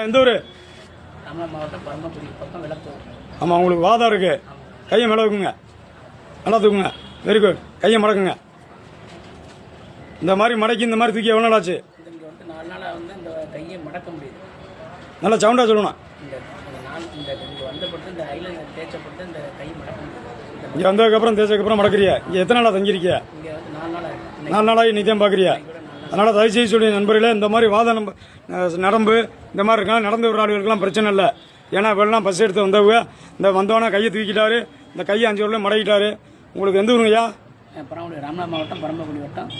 எந்த ஊர்? ஆமாம் உங்களுக்கு வாதம் இருக்கு. கையை மேலே வைக்குங்க நல்லா தூக்குங்க. வெரி குட் கையை மடக்குங்க. இந்த மாதிரி மடக்கி இந்த மாதிரி தூக்கி எவ்வளோ நாள் ஆச்சு? நல்லா சவுண்டாக சொல்லணும். இங்கே வந்ததுக்கப்புறம் தேய்ச்சதுக்கப்புறம் மடக்குறியா? இங்கே எத்தனை நாளாக தங்கியிருக்கிய? நாலு நாளாகி நீ தான் பார்க்குறியா அதனால் தயவு செய்து சொல்லி நண்பர்களே இந்த மாதிரி வாத நம்ப நரம்பு இந்த மாதிரி இருக்கலாம் நடந்து வர ஆளுகளுக்கெல்லாம் பிரச்சனை இல்லை. ஏன்னா வெள்ளம் பஸ் எடுத்து வந்தவங்க. இந்த வந்தவொடனே கையை தூக்கிட்டாரு. இந்த கையை அஞ்சு வரலையும் மடக்கிட்டாரு. உங்களுக்கு எந்த ஊருங்கய்யா ராமநாத மாவட்டம் பரமக்குடி வட்டம்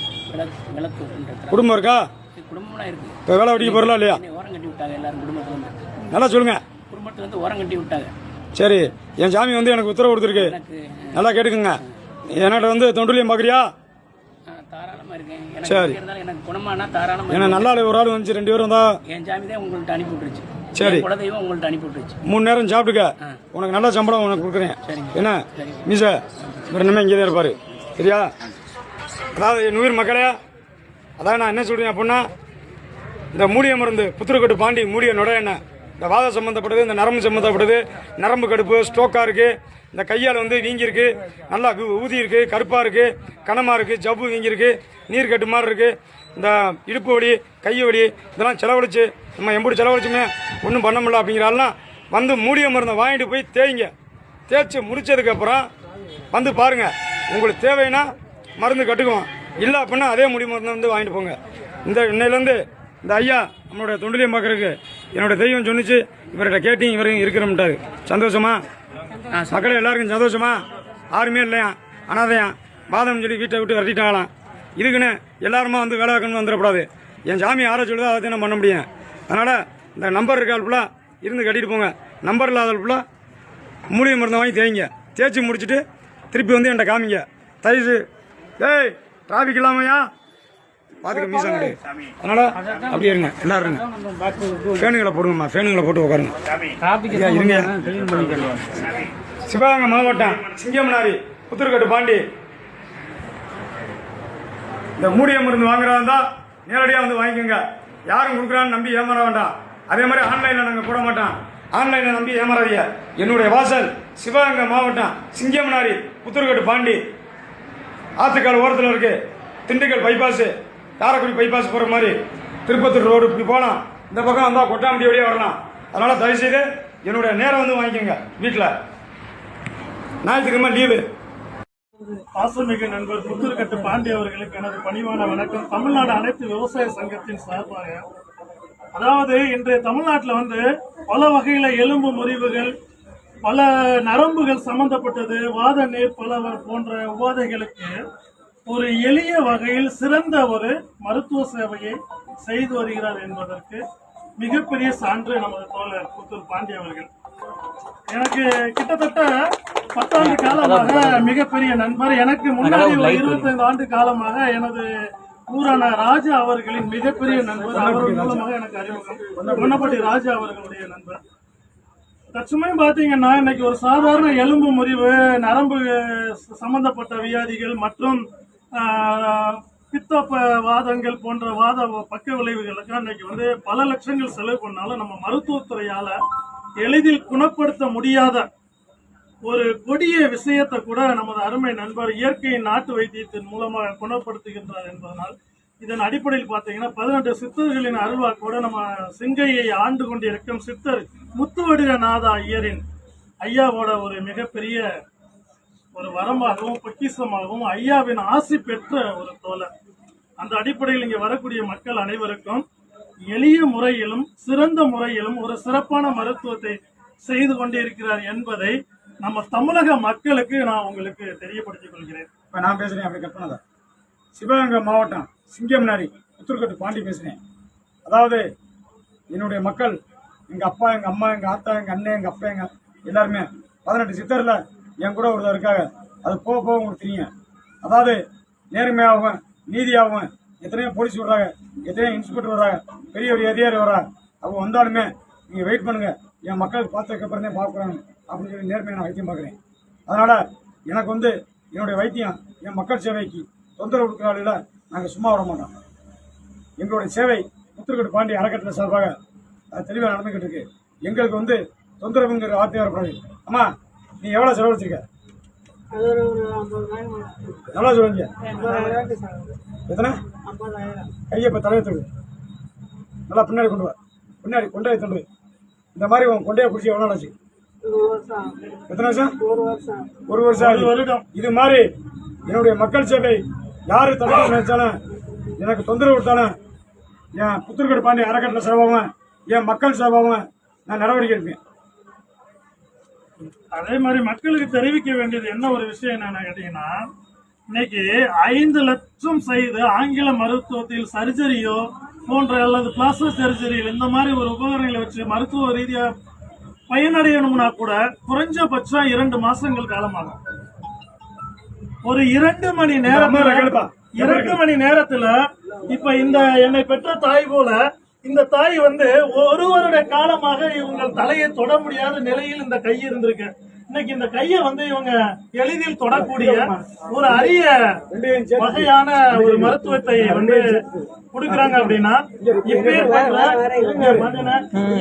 விளக்கு குடும்பம் இருக்கா? குடும்பம்லாம் இருக்குது இப்போ வேலை வெட்டிக்கு போகிறலாம் இல்லையா? ஓரம் கட்டி விட்டாங்க எல்லாரும் குடும்பத்துலேருந்து. நல்லா சொல்லுங்க. குடும்பத்துலேருந்து ஓரம் கட்டி விட்டாங்க. சரி என் சாமி வந்து எனக்கு உத்தரவு கொடுத்துருக்கு. நல்லா கேட்டுக்குங்க. என்கிட்ட வந்து தொண்டுலையும் பார்க்குறியா இருக்கேன் எனக்கு சரி. எனக்கு குணமானா தாராளமாக ஏன்னா நல்லா ஆளு ஒரு ஆள் வந்துச்சு ரெண்டு பேரும் வந்தா என் சாமி தான் உங்கள்கிட்ட அனுப்பி விட்டுருச்சு. சரி. என் குலதெய்வம் உங்கள்கிட்ட அனுப்பி விட்டுருச்சு. மூணு நேரம் சாப்பிட்டுக்க. உனக்கு நல்ல சம்பளம் உனக்கு கொடுக்குறேன். என்ன? மீச இவர் இனிமே இங்கே தான் இருப்பாரு. சரியா? அதாவது என் உயிர் மக்களே அதான் நான் என்ன சொல்றேன் அப்படின்னா இந்த மூலிகை மருந்து புத்திரக்கட்டு பாண்டி மூலிகை நுட என்ன இந்த வாதம் சம்மந்தப்பட்டது இந்த நரம்பு சம்மந்தப்பட்டது நரம்பு கடுப்பு ஸ்ட்ரோக்காக இருக்குது இந்த கையால் வந்து வீங்கியிருக்கு நல்லா ஊதி இருக்குது கருப்பாக இருக்குது கனமாக இருக்குது ஜவ்வு வீங்கியிருக்கு நீர் கட்டு மாதிரி இருக்குது இந்த இடுப்பு வலி கை வலி இதெல்லாம் செலவழிச்சு நம்ம எப்படி செலவழிச்சுமே ஒன்றும் பண்ண முடியல அப்படிங்கிறாலாம் வந்து மூலிகை மருந்தை வாங்கிட்டு போய் தேய்ங்க. தேய்ச்சி முடித்ததுக்கப்புறம் வந்து பாருங்கள் உங்களுக்கு தேவைன்னா மருந்து கட்டுக்குவோம் இல்லை அப்படின்னா அதே முடி மருந்து வந்து வாங்கிட்டு போங்க. இந்த இன்னையிலேருந்து இந்த ஐயா நம்மளுடைய தொண்டிலையும் பார்க்குறதுக்கு என்னோட தெய்வம் சொன்னிச்சு இவர்கிட்ட கேட்டீங்க இவரையும் இருக்கிறோம்ட்டாரு சந்தோஷமா? மக்களே எல்லாருக்கும் சந்தோஷமா? யாருமே இல்லையா? அனாதையா? பாதம் சொல்லி வீட்டை விட்டு விரட்டிட்டாங்களாம். இதுக்குன்னு எல்லாருமா வந்து வேலை வைக்கணும்னு வந்துடக்கூடாது. என் சாமி யாரை சொல்லுதோ அதை நான் பண்ண முடியும். அதனால் இந்த நம்பர் இருக்கால் ஃபுல்லாக இருந்து கட்டிட்டு போங்க. நம்பர் இல்லாத ஃபுல்லாக மூலிகை மருந்தை வாங்கி தேய்ங்க. தேய்ச்சி முடிச்சுட்டு திருப்பி வந்து என்கிட்ட காமிங்க. தயவு டேய் டிராஃபிக் இல்லாமையா? பார்த்துக்க மீசம். கிடையாது அதனால் அப்படியே இருங்க. எல்லாரும் இருங்க. ஃபேனுங்களை போடுங்கம்மா ஃபேனுங்களை போட்டு உட்காருங்க இருங்க. சிவகங்கை மாவட்டம் சிங்கமனாரி புத்தூர்கட்டு பாண்டி. இந்த மூலிகை மருந்து வாங்குறதா இருந்தா நேரடியாக வந்து வாங்கிக்கோங்க. யாரும் கொடுக்குறான்னு நம்பி ஏமாற வேண்டாம். அதே மாதிரி ஆன்லைனில் நாங்கள் போட மாட்டோம். ஆன்லைனில் நம்பி ஏமாறாதீங்க. என்னுடைய வாசல் சிவகங்கை மாவட்டம் சிங்கமனாரி புத்தூர்கட்டு பாண்டி. ஆத்துக்கால் ஓரத்தில் இருக்கு. திண்டுக்கல் பைபாஸ் காரைக்குடி பைபாஸ் போகிற மாதிரி திருப்பத்தூர் ரோடு இப்படி போகலாம் இந்த பக்கம் வந்தால் கொட்டாம்பட்டி வழியே வரலாம். அதனால் தயவுசெய்து என்னுடைய நேரம் வந்து வாங்கிக்கோங்க வீட்டில் ஞாயிற்றுக்கிழமை லீவு பாசமிகு நண்பர் புத்தூர்கட்டு பாண்டி அவர்களுக்கு எனது பணிவான வணக்கம். தமிழ்நாடு அனைத்து விவசாய சங்கத்தின் சார்பாக. அதாவது இன்றைய தமிழ்நாட்டில் வந்து பல வகையில் எலும்பு முறிவுகள் பல நரம்புகள் சம்பந்தப்பட்டது வாத நீர் பல போன்ற உபாதைகளுக்கு ஒரு எளிய வகையில் சிறந்த ஒரு மருத்துவ சேவையை செய்து வருகிறார் என்பதற்கு மிகப்பெரிய சான்று நமது தோழர் புத்தூர் பாண்டி அவர்கள். எனக்கு கிட்டத்தட்ட பத்தாண்டு காலமாக மிகப்பெரிய நண்பர். எனக்கு முன்னாடி ஒரு இருபத்தைந்து ஆண்டு காலமாக எனது ஊரான ராஜா அவர்களின் மிகப்பெரிய நண்பர் அவர்கள் மூலமாக எனக்கு அறிமுகம். பொன்னப்பட்டி ராஜா அவர்களுடைய நண்பர். தற்சமயம் பாத்தீங்கன்னா இன்னைக்கு ஒரு சாதாரண எலும்பு முறிவு நரம்பு சம்பந்தப்பட்ட வியாதிகள் மற்றும் பித்த வாதங்கள் போன்ற வாத பக்க விளைவுகளுக்கு இன்னைக்கு வந்து பல லட்சங்கள் செலவு பண்ணாலும் நம்ம மருத்துவத்துறையால எளிதில் குணப்படுத்த முடியாத ஒரு கொடிய விஷயத்தை கூட நமது அருமை நண்பர் இயற்கையின் நாட்டு வைத்தியத்தின் மூலமாக குணப்படுத்துகின்றார் என்பதனால் இதன் அடிப்படையில் பார்த்தீங்கன்னா பதினெட்டு சித்தர்களின் அருள்வாக்கோட நம்ம சிங்கையை ஆண்டு கொண்டிருக்கும் சித்தர் முத்துவடிரநாத ஐயரின் ஐயாவோட ஒரு மிகப்பெரிய ஒரு வரமாகவும் பொக்கிஷமாகவும் ஐயாவின் ஆசி பெற்ற ஒரு தோழர். அந்த அடிப்படையில் இங்கே வரக்கூடிய மக்கள் அனைவருக்கும் எளிய முறையிலும் சிறந்த முறையிலும் ஒரு சிறப்பான மருத்துவத்தை செய்து கொண்டிருக்கிறார் என்பதை நம்ம தமிழக மக்களுக்கு நான் உங்களுக்கு தெரியப்படுத்திக் கொள்கிறேன். இப்போ நான் பேசுகிறேன் அப்படி கட் சிவகங்கை மாவட்டம் சிங்கம்னாரி புத்தூர்கட்டு பாண்டி பேசுகிறேன் அதாவது என்னுடைய மக்கள் எங்கள் அப்பா எங்கள் அம்மா எங்கள் ஆத்தா எங்கள் அண்ணன் எங்கள் அப்பா எங்கள் எல்லாருமே பதினெட்டு சித்தரில் என் கூட ஒருத்தர் இருக்காங்க அது போக போக உங்களுக்கு தெரியும். அதாவது நேர்மையாகவும் நீதியாகவும் எத்தனையோ போலீஸ் விடுறாங்க எத்தனையோ இன்ஸ்பெக்டர் வர்றாங்க பெரிய ஒரு அதிகாரி வர்றாங்க. அவங்க வந்தாலுமே நீங்கள் வெயிட் பண்ணுங்கள் என் மக்களுக்கு பார்த்ததுக்கப்புறம் தான் பார்க்குறாங்க அப்படின்னு சொல்லி நேர்மையை நான் வைத்தியம் பார்க்குறேன். அதனால் எனக்கு வந்து என்னுடைய வைத்தியம் என் மக்கள் சேவைக்கு தொந்தரவு கொடுக்குறாளில் நாங்கள் சும்மா வர மாட்டோம். எங்களுடைய சேவை முத்துக்கட்டு பாண்டிய அறக்கட்டளை சார்பாக அது தெளிவாக நடந்துக்கிட்டு இருக்கு. எங்களுக்கு வந்து தொந்தரவுங்கிற வார்த்தை வரப்படாது அம்மா நீ எவ்வளோ செலவழிச்சிருக்க நல்லா எவ்வளோ சொல்லுங்க எத்தனை? கையை இப்போ தலையை தொடு. நல்லா பின்னாடி கொண்டு வா. பின்னாடி கொண்டே தொண்டு இந்த மாதிரி உன் கொண்டையை பிடிச்சி எவ்வளோ நாள் ஆச்சு? எத்தனை வருஷம்? ஒரு வருஷம் ஒரு வருஷம் வருடம் இது மாதிரி என்னுடைய மக்கள் சேவை யார் தலைவர் நினைச்சாலும் எனக்கு தொந்தரவு கொடுத்தாலும் என் புத்தூர்கடு பாண்டி அறக்கட்டளை சேவாவும் என் மக்கள் சேவாவும் நான் நடவடிக்கை எடுப்பேன். அதே மாதிரி மக்களுக்கு தெரிவிக்க வேண்டியது என்ன ஒரு விஷயம் என்னன்னு கேட்டீங்கன்னா இன்னைக்கு ஐந்து லட்சம் செய்து ஆங்கில மருத்துவத்தில் சர்ஜரியோ போன்ற அல்லது பிளாஸ்டிக் சர்ஜரியில் இந்த மாதிரி ஒரு உபகரணங்களை வச்சு மருத்துவ ரீதியா பயனடையணும்னா கூட குறைஞ்சபட்சம் இரண்டு மாசங்கள் காலமாகும் ஒரு இரண்டு மணி கேளுப்பா. இரண்டு மணி நேரத்துல இப்ப இந்த என்னை பெற்ற தாய் போல இந்த தாய் வந்து ஒரு வருட காலமாக இவங்க தலையை தொட முடியாத நிலையில் இந்த கை இருந்திருக்கு. இன்னைக்கு இந்த கையை வந்து இவங்க எளிதில் தொடக்கூடிய ஒரு அரிய வகையான ஒரு மருத்துவத்தை வந்து கொடுக்கறாங்க அப்படின்னா இப்பேற்பட்ட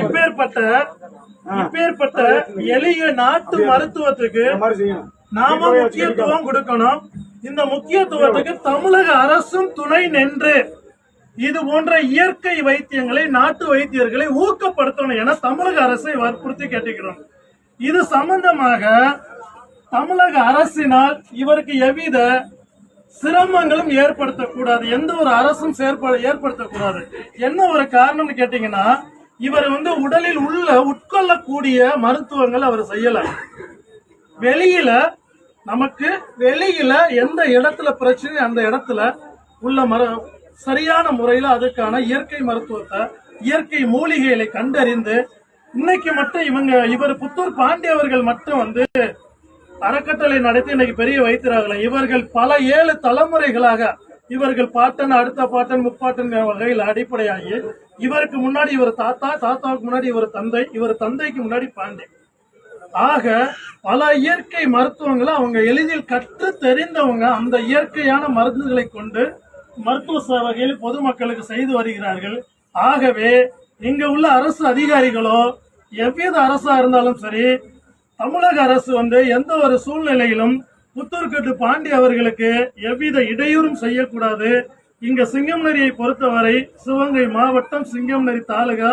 இப்பேற்பட்ட இப்பேற்பட்ட எளிய நாட்டு மருத்துவத்துக்கு நாம முக்கியத்துவம் கொடுக்கணும். இந்த முக்கியத்துவத்துக்கு தமிழக அரசும் துணை நின்று இது போன்ற இயற்கை வைத்தியங்களை நாட்டு வைத்தியர்களை ஊக்கப்படுத்தணும் என தமிழக அரசை வற்புறுத்தி கேட்டுக்கிறோம். இது சம்பந்தமாக தமிழக அரசினால் இவருக்கு எவ்வித சிரமங்களும் ஏற்படுத்தக்கூடாது. எந்த ஒரு அரசும் செயற்பட ஏற்படுத்தக்கூடாது. என்ன ஒரு காரணம்னு கேட்டீங்கன்னா இவர் வந்து உடலில் உள்ள உட்கொள்ளக்கூடிய மருத்துவங்கள் அவர் செய்யல. வெளியில நமக்கு வெளியில எந்த இடத்துல பிரச்சனை அந்த இடத்துல உள்ள மர சரியான முறையில அதுக்கான இயற்கை மருத்துவத்தை இயற்கை மூலிகைகளை கண்டறிந்து இன்னைக்கு மட்டும் இவங்க இவர் புத்தூர் பாண்டியவர்கள் மட்டும் வந்து அறக்கட்டளை நடத்தி இன்னைக்கு பெரிய வைத்தியராகல இவர்கள் பல ஏழு தலைமுறைகளாக இவர்கள் பாட்டன் அடுத்த பாட்டன் முப்பாட்டன் வகையில் அடிப்படையாகி இவருக்கு முன்னாடி இவர் தாத்தா தாத்தாவுக்கு முன்னாடி இவர் தந்தை இவர் தந்தைக்கு முன்னாடி பாண்டி. ஆக பல இயற்கை மருத்துவங்களை அவங்க எளிதில் கற்று தெரிந்தவங்க அந்த இயற்கையான மருந்துகளை கொண்டு மருத்துவ சேவைகள் பொதுமக்களுக்கு செய்து வருகிறார்கள். ஆகவே இங்க உள்ள அரசு அதிகாரிகளோ எவ்வித அரசா இருந்தாலும் சரி தமிழக அரசு வந்து எந்த ஒரு சூழ்நிலையிலும் புத்தூர்கட்டு பாண்டி அவர்களுக்கு எவ்வித இடையூறும் செய்யக்கூடாது. இங்க சிங்கம்நரியை பொறுத்தவரை சிவகங்கை மாவட்டம் சிங்கம்நரி தாலுகா.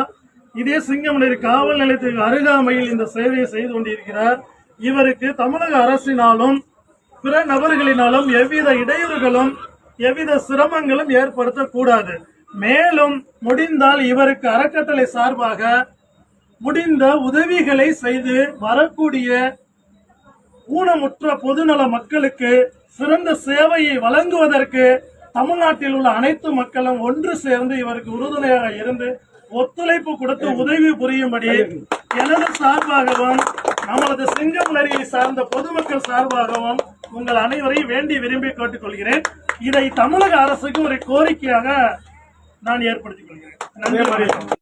இதே சிங்கம்நரி காவல் நிலையத்திற்கு அருகாமையில் இந்த சேவையை செய்து கொண்டிருக்கிறார். இவருக்கு தமிழக அரசினாலும் பிற நபர்களினாலும் எவ்வித இடையூறுகளும் எவ்வித சிரமங்களும் ஏற்படுத்தக்கூடாது. மேலும் முடிந்தால் இவருக்கு அறக்கட்டளை சார்பாக முடிந்த உதவிகளை செய்து வரக்கூடிய ஊனமுற்ற பொதுநல மக்களுக்கு சிறந்த சேவையை வழங்குவதற்கு தமிழ்நாட்டில் உள்ள அனைத்து மக்களும் ஒன்று சேர்ந்து இவருக்கு உறுதுணையாக இருந்து ஒத்துழைப்பு கொடுத்து உதவி புரியும்படி எனது சார்பாகவும் நமது சிங்கம் நரியை சார்ந்த பொதுமக்கள் சார்பாகவும் உங்கள் அனைவரையும் வேண்டி விரும்பி கேட்டுக்கொள்கிறேன். இதை தமிழக அரசுக்கு ஒரு கோரிக்கையாக நான் ஏற்படுத்திக் கொள்கிறேன். நன்றி. வணக்கம்